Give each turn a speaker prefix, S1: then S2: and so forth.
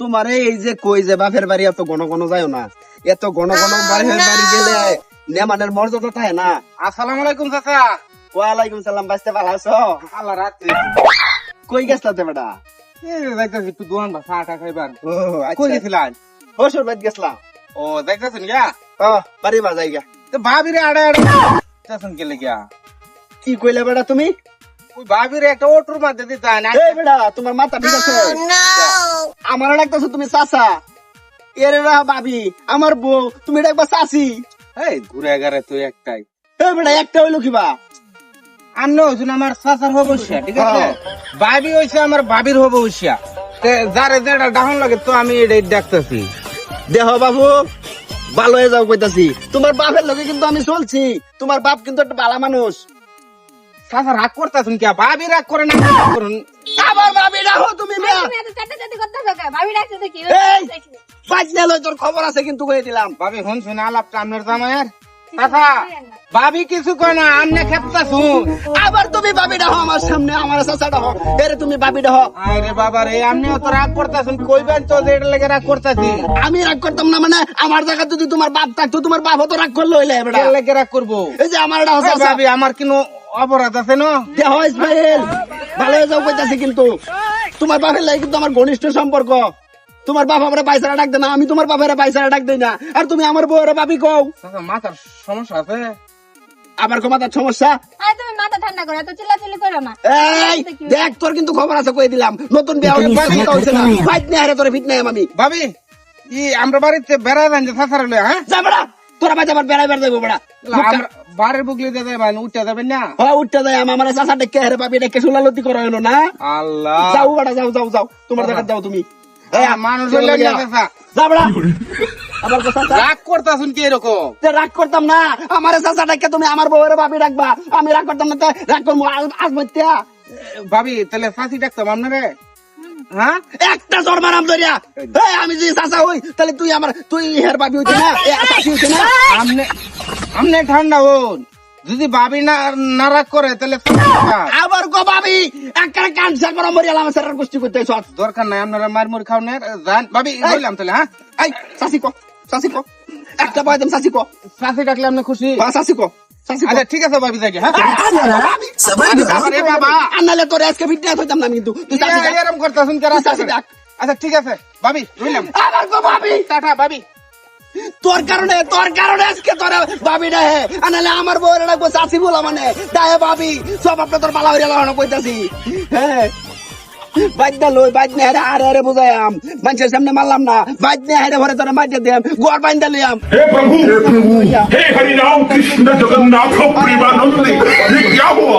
S1: তোমার এই যে কই যে বাপের বাড়ি এত ঘন ঘন যায় না। এত ঘন ঘন বাপের বাড়ি গেলে নেমানের মর্যাদা থাকে না।
S2: আসসালামু আলাইকুম চাচা।
S1: ওয়ালাইকুম সালাম বাঁচতে ভালো আছো?
S2: আল্লাহ রাত্রি
S1: কই গেছলা তে বেটা?
S2: এই যাইতাছি একটু দোকান বা চা টা খাইবার।
S1: ও
S2: কই
S1: আচ্ছা বাদ গেছলাম
S2: ও যাইতাছেন
S1: ও বাড়ি গা
S2: তো ভাবিরে আড়ে আড়ে যাইতাছেন
S1: কি কইলে বেটা তুমি?
S2: ওই ভাবিরে একটা অটোর মধ্যে দিতেন
S1: এই বেটা তোমার মাথা ঠিক আছে? আমার ডাকতেছো তুমি চাচা। এর ভাবি আমার বউ তুমি ডাকবা চাচি।
S2: এই ঘুরে গেলে তুই একটাই।
S1: এই বেটা একটা হইল কিবা
S2: আমার চাচার হব ঠিক আছে?
S1: হ্যাঁ।
S2: ভাবি হইছে আমার ভাবির হব উষিয়া যারে যেটা ডাহন লাগে তো আমি এটাই দেখতেছি।
S1: দেহ বাবু ভালো হয়ে যাও কইতাছি। তোমার বাপের লগে কিন্তু আমি চলছি। তোমার বাপ কিন্তু একটা ভালো মানুষ।
S2: চাচা রাগ করতেছেন কি? ভাবি রাগ করে না রাগ করুন।
S1: আবার ভাবি রাখো তুমি মেয়া।
S3: তুমি এত চাটাচাটি করতেছো কেন? ভাবি ডাকছে দেখি।
S1: এই! বাজনা লই তোর খবর আছে কিন্তু কই দিলাম।
S2: ভাবি হন শুনে আলাপটা আপনার জামাইয়ের? চাচা ভাবি কিছু কয় না আমনে খেপতা শুন।
S1: আবার তুমি ভাবি রাখো আমার সামনে আমার চাচা রাখো এরে তুমি ভাবি রাখো
S2: আরে বাবা রে আপনিও তো রাগ করতেছেন কইবেন তো যে এটা লেগে রাগ করতেছি।
S1: আমি রাগ করতাম না মানে আমার জায়গা যদি তোমার বাপ থাকতো তোমার বাপ তো রাগ করল হইলে
S2: লেগে রাগ করব।
S1: এই যে আমার
S2: ভাবি আমার কোনো অপরাধ আছে না?
S1: দেহ ইসমাইল ভালো হয়ে যাও কইতাছি কিন্তু। তোমার বাপের লাগে কিন্তু আমার ঘনিষ্ঠ সম্পর্ক। তোমার বাপ আমার বাইসারা ডাক দেয় না আমি তোমার বাপের বাইসারা ডাক দেই না। আর তুমি আমার বউয়ের বাপি কও।
S2: মাথার সমস্যা আছে?
S1: আবার কমাতার সমস্যা?
S3: আরে তুমি মাথা ঠান্ডা করো, এত চিল্লাচিল্লি করো না।
S1: এই দেখ। তোর কিন্তু খবর আছে কই দিলাম। নতুন বিয়া হয়ে বাড়ি হইছে না ফাইট নেই আরে তোর ফিট নাই আমি।
S2: ভাবি ই আমরা বাড়িতে বেড়া যান যে লয়ে, হ্যাঁ?
S1: যা বড়া। তোরা বাজে আবার বেড়াই বেড়া। দেবো বড়া
S2: আমরা বাড়ির বুকলি দিয়ে যাবেন উঠতে যাবেন না।
S1: হ্যাঁ উঠতে যায় আমার চাষা ডেকে হেরে পাবি ডেকে সুলালতি করো হলো না।
S2: আল্লাহ।
S1: যাও বড়া যাও যাও যাও। তোমার জায়গা যাও তুমি। এই,
S2: মানুষ। চাচা।
S1: যা বড়া। আবার কথা
S2: রাগ করতেছেন কি এরকম?
S1: যে রাগ করতাম না। আমার চাষা ডাকে তুমি আমার বউয়ের ভাবি রাখবা আমি রাগ করতাম না তো রাগ করব আজ-
S2: ভাবি তাহলে ফাঁসি ডাকতাম আপনারে? হ্যাঁ?
S1: একটা জ্বর মারাম ধরিয়া। এই, আমি যদি চাষা হই তাহলে তুই আমার তুই হের ভাবি হইতে না? এ, হইতে না?
S2: আমনে আমনে ঠান্ডা হন। যদি ভাবি না না রাগ করে তাহলে
S1: আবার গো ভাবি একটা ক্যান্সার করা মরিয়াল আমার স্যারের গোষ্ঠী করতে সৎ
S2: দরকার নাই আপনারা মার মুর খাও না। যান ভাবি বললাম তাহলে হ্যাঁ?
S1: এই চাষি কো চাষি কো। একটা পাইতাম চাষি কো।
S2: ফাঁসি ডাকলে আপনি খুশি?
S1: চাষি চাষি কো।
S2: আচ্ছা ঠিক আছে ভাবি যাই হ্যাঁ?
S1: আরে বাবা। আনালে তোর আজকে ফিটনেস হইতাম না কিন্তু। তুই
S2: এরকম করতেছেন কে রাস্তা
S1: চাষি ডাক।
S2: আচ্ছা ঠিক আছে ভাবি রইলাম।
S1: আবার গো ভাবি।
S2: টাটা ভাবি।
S1: তোর কারণে তোর কারণে আজকে তোর ভাবি রে। আনালে আমার রাখব চাষি বলা মানে। দায়ে ভাবি সব আপনার তোর পালা হইয়া লাগানো কইতাছি হ্যাঁ। বাজনা লই বাজনা হেরে আরে আরে বুঝাইয়াম মানুষের সামনে মারলাম না বাজনা হেরে ভরে তোরা মারিয়ে দিয়াম গোয়ার বাইন্দা লইয়াম
S4: हे प्रभु हे प्रभु हे हरिनाम कृष्ण जगन्नाथ प्रेमानंद ये क्या हुआ